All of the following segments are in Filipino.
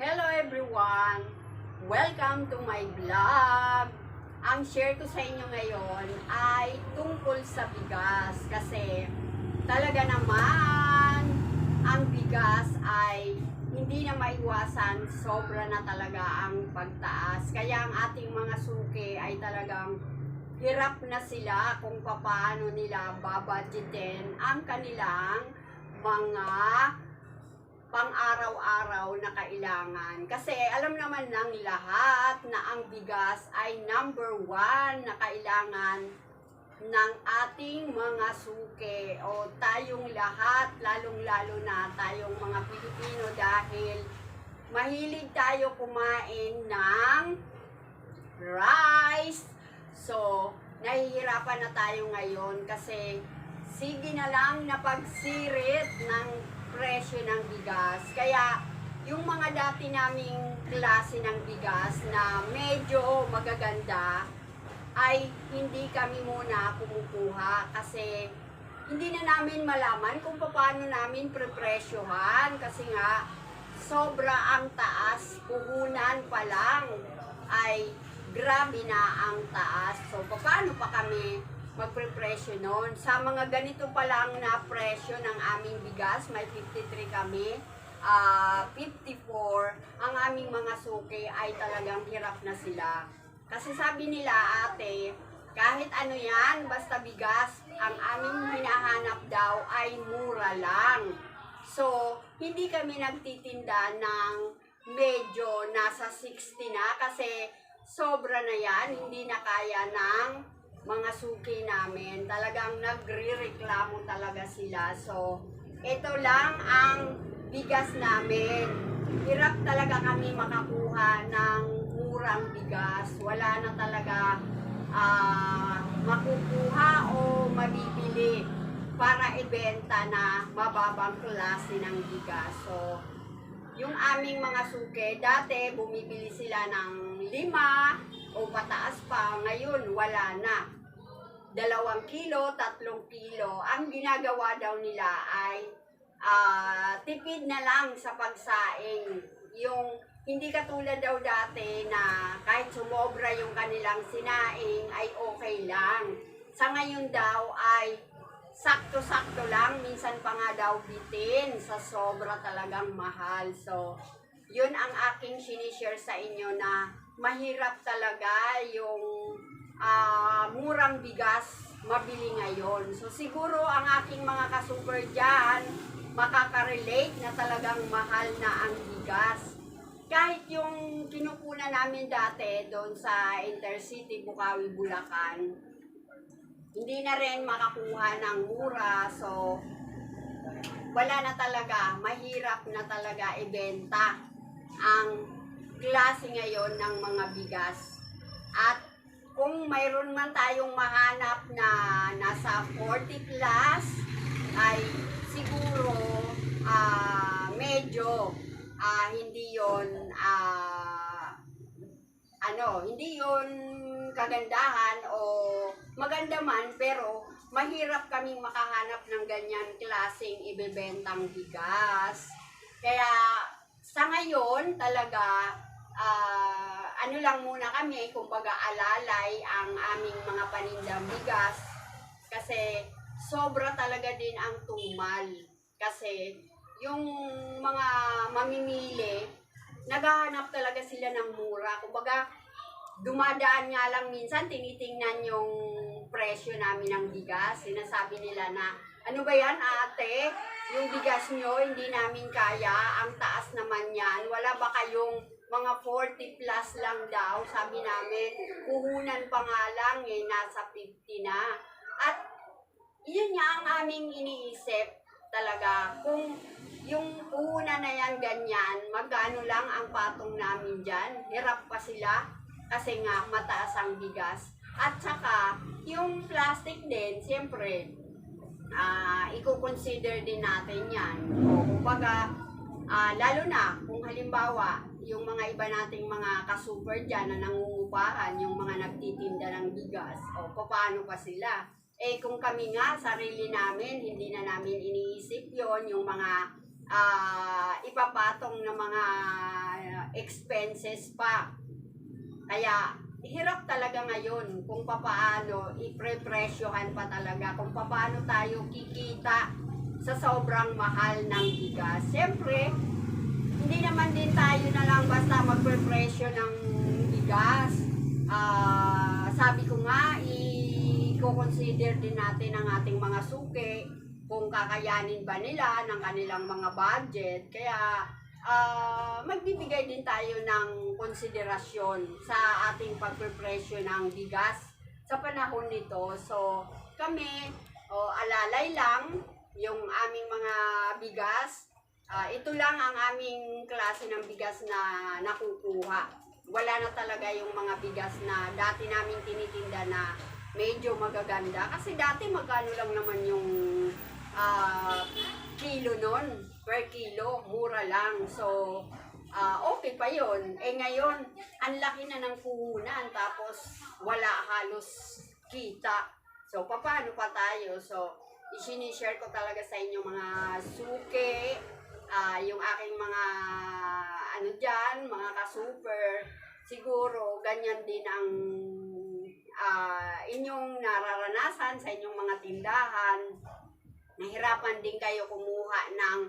Hello everyone! Welcome to my vlog! Ang share ko sa inyo ngayon ay tungkol sa bigas kasi talaga naman ang bigas ay hindi na maiwasan, sobra na talaga ang pagtaas. Kaya ang ating mga suki ay talagang hirap na sila kung paano nila babadgetin ang kanilang mga pang-araw-araw na kailangan. Kasi alam naman ng lahat na ang bigas ay number one na kailangan ng ating mga suke o tayong lahat, lalong-lalo na tayong mga Pilipino dahil mahilig tayo kumain ng rice. So, nahihirapan na tayo ngayon kasi sige na lang na pagsirit ng presyo ng bigas. Kaya, yung mga dati naming klase ng bigas na medyo magaganda, ay hindi kami muna kumukuha kasi hindi na namin malaman kung paano namin prepresyohan kasi nga sobra ang taas, puhunan pa lang ay grabe na ang taas. So, paano pa kami magprepresyo noon? Sa mga ganito pa lang na presyo ng aming bigas, may 53 kami, ah 54, ang aming mga suki ay talagang hirap na sila. Kasi sabi nila, ate, kahit ano yan, basta bigas, ang aming hinahanap daw ay mura lang. So, hindi kami nagtitinda ng medyo nasa 60 na kasi sobra na yan, hindi na kaya ng mga suki namin. Talagang nagre-reklamo talaga sila. So, ito lang ang bigas namin. Hirap talaga kami makakuha ng murang bigas. Wala na talaga ah, makukuha o mabibili para ibenta na mababang klase ng bigas. So, yung aming mga suke, dati bumibili sila ng lima o pataas pa, ngayon wala na. Dalawang kilo, tatlong kilo. Ang ginagawa daw nila ay ah, tipid na lang sa pagsaing. Yung hindi katulad daw dati na kahit sumobra yung kanilang sinaing ay okay lang. Sa ngayon daw ay sakto-sakto lang, minsan pa nga daw bitin sa sobra talagang mahal. So, yun ang aking sinishare sa inyo na mahirap talaga yung ah, murang bigas mabili ngayon. So, siguro ang aking mga kasuper dyan, makaka-relate na talagang mahal na ang bigas. Kahit yung kinukuna namin dati doon sa Intercity, Bukawi, Bulacan, hindi na rin makakuha ng mura. So, wala na talaga. Mahirap na talaga ibenta ang klase ngayon ng mga bigas. At kung mayroon man tayong mahanap na nasa 40 plus, ay siguro ah, medyo ah, hindi yon ah, ano, hindi yon kagandahan o maganda man pero mahirap kaming makahanap ng ganyan klaseng ibebentang bigas. Kaya sa ngayon talaga ah, ano lang muna kami, kumbaga alalay ang aming mga panindang bigas kasi sobra talaga din ang tumal. Kasi yung mga mamimili, naghahanap talaga sila ng mura. Kumbaga, dumadaan nga lang minsan, tinitingnan yung presyo namin ng bigas. Sinasabi nila na, ano ba yan ate? Yung bigas nyo, hindi namin kaya. Ang taas naman yan. Wala ba kayong mga 40 plus lang daw? Sabi namin, puhunan pa nga lang eh, nasa 50 na. At yun nga ang aming iniisip talaga. Kung yung puhunan na yan ganyan, magkano lang ang patong namin dyan? Hirap pa sila kasi nga mataas ang bigas. At saka, yung plastic din, siyempre, ah i-consider din natin yan. O, kumbaga, ah, lalo na kung halimbawa, yung mga iba nating mga kasuper dyan na nangungupahan, yung mga nagtitinda ng bigas, o paano pa sila? Eh kung kami nga, sarili namin, hindi na namin iniisip yon yung mga ah, ipapatong na mga expenses pa. Kaya hirap talaga ngayon kung papaano iprepresyohan pa talaga, kung papaano tayo kikita sa sobrang mahal ng bigas. Siyempre, hindi naman din tayo na lang basta magprepresyo ng bigas. Ah, sabi ko nga, i-consider din natin ang ating mga suki kung kakayanin ba nila ng kanilang mga budget. Kaya ah, magbibigay din tayo ng konsiderasyon sa ating pagprepresyo ng bigas sa panahon nito. So, kami, oh, alalay lang yung aming mga bigas. Ah, ito lang ang aming klase ng bigas na nakukuha. Wala na talaga yung mga bigas na dati namin tinitinda na medyo magaganda. Kasi dati magkano lang naman yung ah, kilo nun, per kilo, mura lang. So, ah, okay pa yon Eh ngayon, ang laki na ng puhunan tapos wala halos kita. So, paano pa tayo? So, isinishare ko talaga sa inyo mga suki, ah, yung aking mga ano dyan, mga ka-super. Siguro, ganyan din ang ah, inyong nararanasan sa inyong mga tindahan. Nahirapan din kayo kumuha ng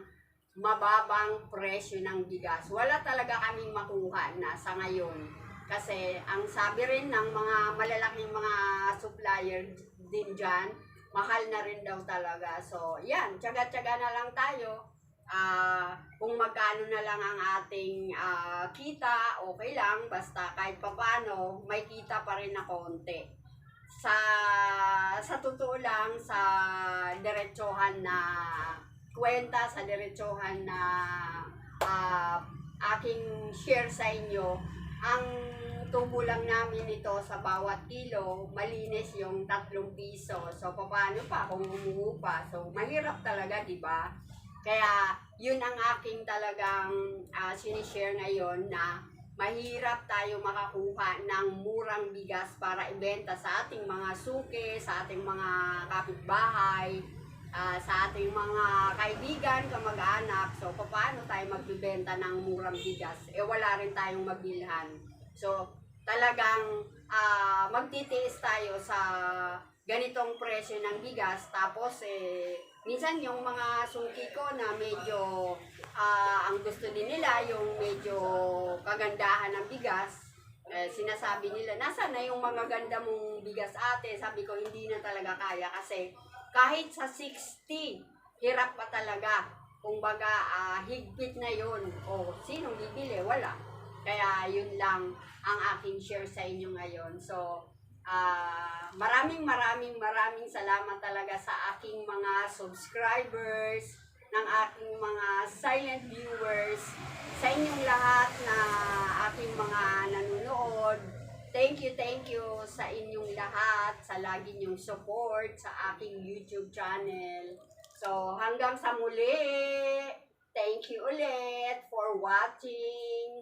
mababang presyo ng bigas. Wala talaga kaming makuha na sa ngayon. Kasi ang sabi rin ng mga malalaking mga supplier din dyan, mahal na rin daw talaga. So, yan, tsaga-tsaga na lang tayo. Ah, kung magkano na lang ang ating ah, kita, okay lang. Basta kahit papano, may kita pa rin na konti. Sa sa totoo lang, sa diretsohan na kwenta, sa diretsohan na ah, aking share sa inyo, ang tubo lang namin ito sa bawat kilo, malinis yung tatlong piso. So, paano pa kung umuupa? So, mahirap talaga, di ba? Kaya, yun ang aking talagang uh, sinishare ngayon na mahirap tayo makakuha ng murang bigas para ibenta sa ating mga suke, sa ating mga kapitbahay, ah, sa ating mga kaibigan, kamag-anak. So, paano tayo magbibenta ng murang bigas? Eh, wala rin tayong mabilhan. So, talagang ah, magtitiis tayo sa ganitong presyo ng bigas. Tapos, eh, minsan yung mga suki ko na medyo ah, ang gusto din nila, yung medyo kagandahan ng bigas, eh, sinasabi nila, nasa na yung mga ganda mong bigas ate? Sabi ko, hindi na talaga kaya kasi kahit sa 60, hirap pa talaga. Kung baga, ah, higpit na yun. O, sinong bibili? Wala. Kaya yun lang ang aking share sa inyo ngayon. So, ah, maraming maraming maraming salamat talaga sa aking mga subscribers, ng aking mga silent viewers, sa inyong lahat na aking mga nanonood. Thank you, thank you sa inyong lahat, sa lagi niyong support sa aking YouTube channel. So, hanggang sa muli, thank you ulit for watching.